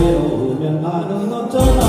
내려오면 나는 어쩌나